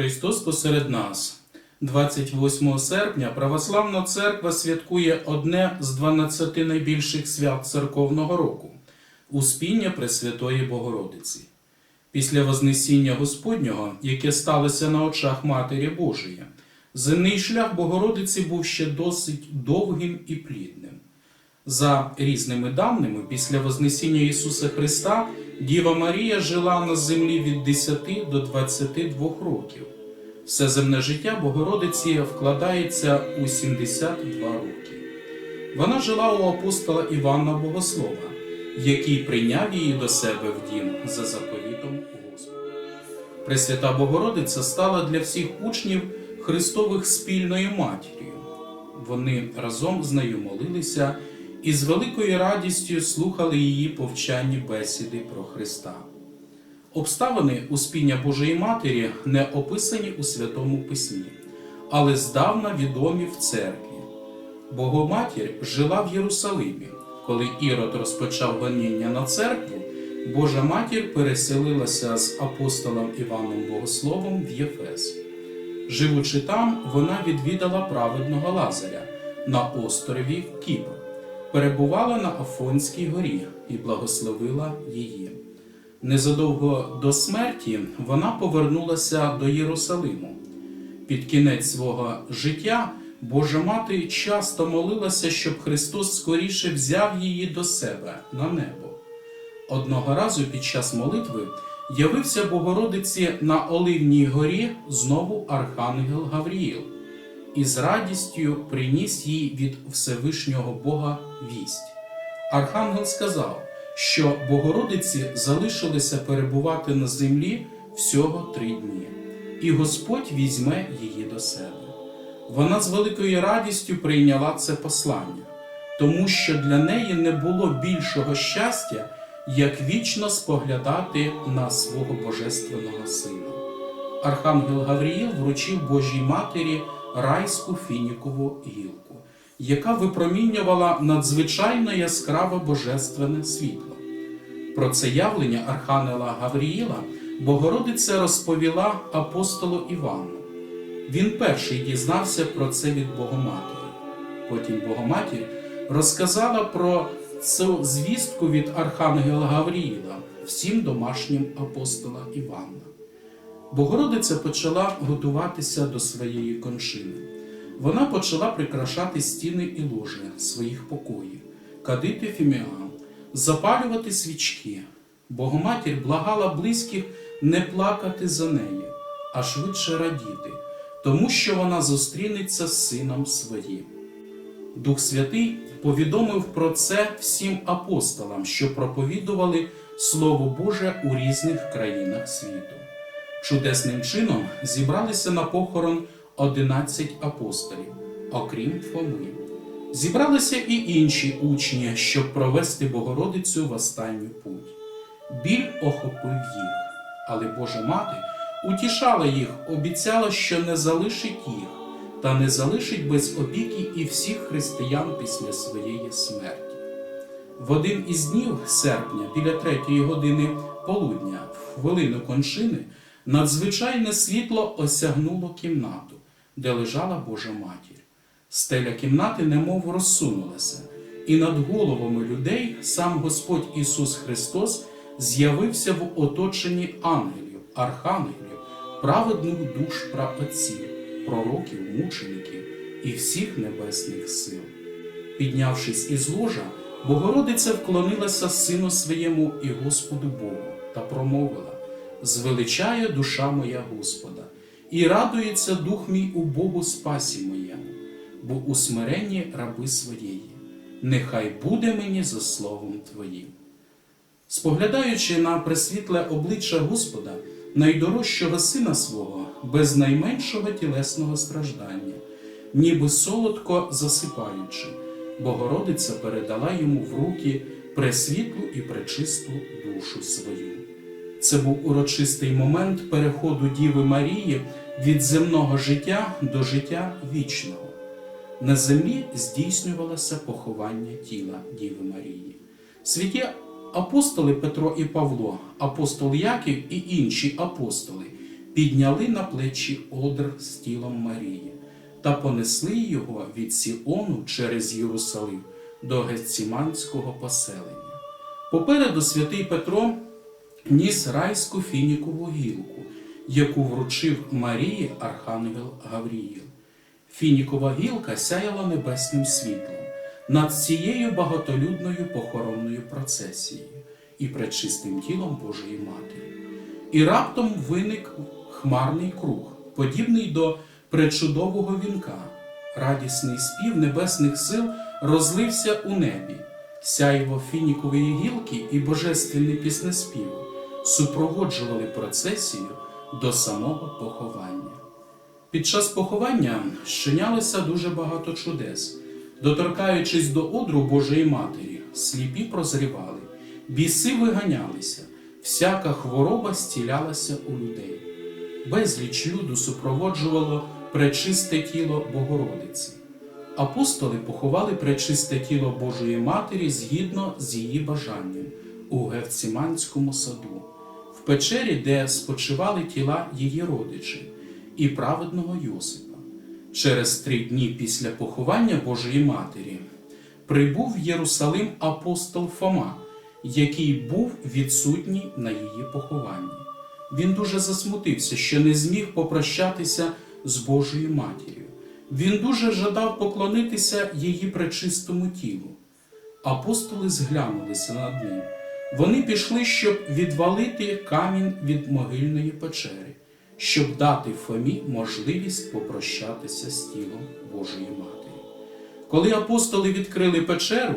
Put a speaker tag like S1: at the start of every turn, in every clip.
S1: Христос посеред нас. 28 серпня Православна церква святкує одне з 12 найбільших свят церковного року Успіння Пресвятої Богородиці. Після Вознесіння Господнього, яке сталося на очах Матері Божої, земний шлях Богородиці був ще досить довгим і плідним. За різними даними, після Вознесіння Ісуса Христа Діва Марія жила на землі від 10 до 22 років. Все земне життя Богородиці вкладається у 72 роки. Вона жила у апостола Івана Богослова, який прийняв її до себе в дім за заповітом Господа. Пресвята Богородиця стала для всіх учнів Христових спільною матір'ю. Вони разом з нею молилися і з великою радістю слухали її повчальні бесіди про Христа. Обставини успіння Божої Матері не описані у Святому Письмі, але здавна відомі в церкві. Богоматір жила в Єрусалимі. Коли Ірод розпочав гоніння на церкву, Божа матір переселилася з апостолом Іваном Богословом в Єфес. Живучи там, вона відвідала праведного Лазаря на острові Кіпр, перебувала на Афонській горі і благословила її. Незадовго до смерті вона повернулася до Єрусалиму. Під кінець свого життя Божа мати часто молилася, щоб Христос скоріше взяв її до себе на небо. Одного разу під час молитви явився Богородиці на Оливній горі знову Архангел Гавріїл і з радістю приніс їй від Всевишнього Бога вість. Архангел сказав, що Богородиці залишилося перебувати на землі всього три дні, і Господь візьме її до себе. Вона з великою радістю прийняла це послання, тому що для неї не було більшого щастя, як вічно споглядати на свого Божественного Сина. Архангел Гавріїл вручив Божій Матері райську фінікову гілку, яка випромінювала надзвичайно яскраве божественне світло. Про це явлення Архангела Гавріїла Богородиця розповіла апостолу Івану. Він перший дізнався про це від Богоматері. Потім Богоматір розказала про цю звістку від Архангела Гавріїла всім домашнім апостола Івана. Богородиця почала готуватися до своєї кончини. Вона почала прикрашати стіни і ложі своїх покоїв, кадити фіміам, запалювати свічки. Богоматір благала близьких не плакати за нею, а швидше радіти, тому що вона зустрінеться з сином своїм. Дух Святий повідомив про це всім апостолам, що проповідували Слово Боже у різних країнах світу. Чудесним чином зібралися на похорон 11 апостолів, окрім Фоми. Зібралися і інші учні, щоб провести Богородицю в останню путь. Біль охопив їх, але Божа мати утішала їх, обіцяла, що не залишить їх та не залишить без опіки і всіх християн після своєї смерті. В один із днів серпня, біля третьої години полудня, в хвилину кончини, надзвичайне світло осягнуло кімнату, де лежала Божа матір. Стеля кімнати немов розсунулася, і над головами людей сам Господь Ісус Христос з'явився в оточенні ангелів, архангелів, праведних душ праотців, пророків, мучеників і всіх небесних сил. Піднявшись із ложа, Богородиця вклонилася сину своєму і Господу Богу та промовила: Звеличає душа моя Господа, і радується дух мій у Богу спасі моєму, бо у смиренні раби своєї, нехай буде мені за словом Твоїм. Споглядаючи на пресвітле обличчя Господа, найдорожчого сина свого, без найменшого тілесного страждання, ніби солодко засипаючи, Богородиця передала йому в руки пресвітлу і пречисту душу свою. Це був урочистий момент переходу Діви Марії від земного життя до життя вічного. На землі здійснювалося поховання тіла Діви Марії. Святі апостоли Петро і Павло, апостол Яків і інші апостоли підняли на плечі одр з тілом Марії та понесли його від Сіону через Єрусалим до Геціманського поселення. Попереду святий Петро ніс райську фінікову гілку, яку вручив Марії архангел Гавріїл. Фінікова гілка сяяла небесним світлом над цією багатолюдною похоронною процесією і пречистим тілом Божої Матері. І раптом виник хмарний круг, подібний до пречудового вінка. Радісний спів небесних сил розлився у небі, сяйво фінікової гілки і божественний піснеспів супроводжували процесію до самого поховання. Під час поховання щинялося дуже багато чудес. Доторкаючись до одру Божої Матері, сліпі прозрівали, біси виганялися, всяка хвороба зцілялася у людей. Безліч люду супроводжувало пречисте тіло Богородиці. Апостоли поховали пречисте тіло Божої Матері згідно з її бажанням у Гевциманському саду, в печері, де спочивали тіла її родичів і праведного Йосипа. Через три дні після поховання Божої Матері прибув в Єрусалим апостол Фома, який був відсутній на її похованні. Він дуже засмутився, що не зміг попрощатися з Божою матір'ю. Він дуже жадав поклонитися її пречистому тілу. Апостоли зглянулися над ним. Вони пішли, щоб відвалити камінь від могильної печери, щоб дати Фомі можливість попрощатися з тілом Божої Матері. Коли апостоли відкрили печеру,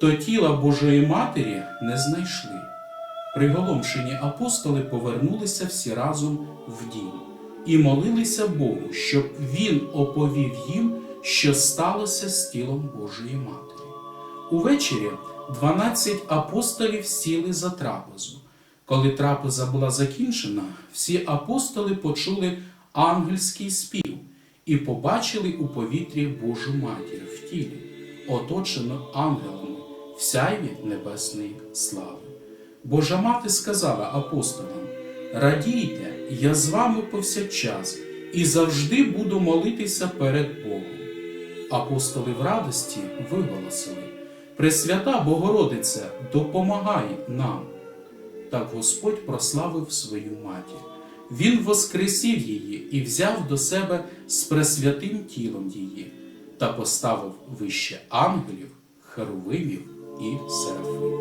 S1: то тіла Божої Матері не знайшли. Приголомшені апостоли повернулися всі разом в дім і молилися Богу, щоб Він оповів їм, що сталося з тілом Божої Матері. Увечері дванадцять апостолів сіли за трапезу. Коли трапеза була закінчена, всі апостоли почули ангельський спів і побачили у повітрі Божу матір в тілі, оточену ангелами в небесної слави. Божа мати сказала апостолам: Радійте, я з вами повсякчас і завжди буду молитися перед Богом. Апостоли в радості виголосили: Пресвята Богородице, допомагай нам. Так Господь прославив свою матір. Він воскресив її і взяв до себе з пресвятим тілом її та поставив вище ангелів, херовимів і серафимів.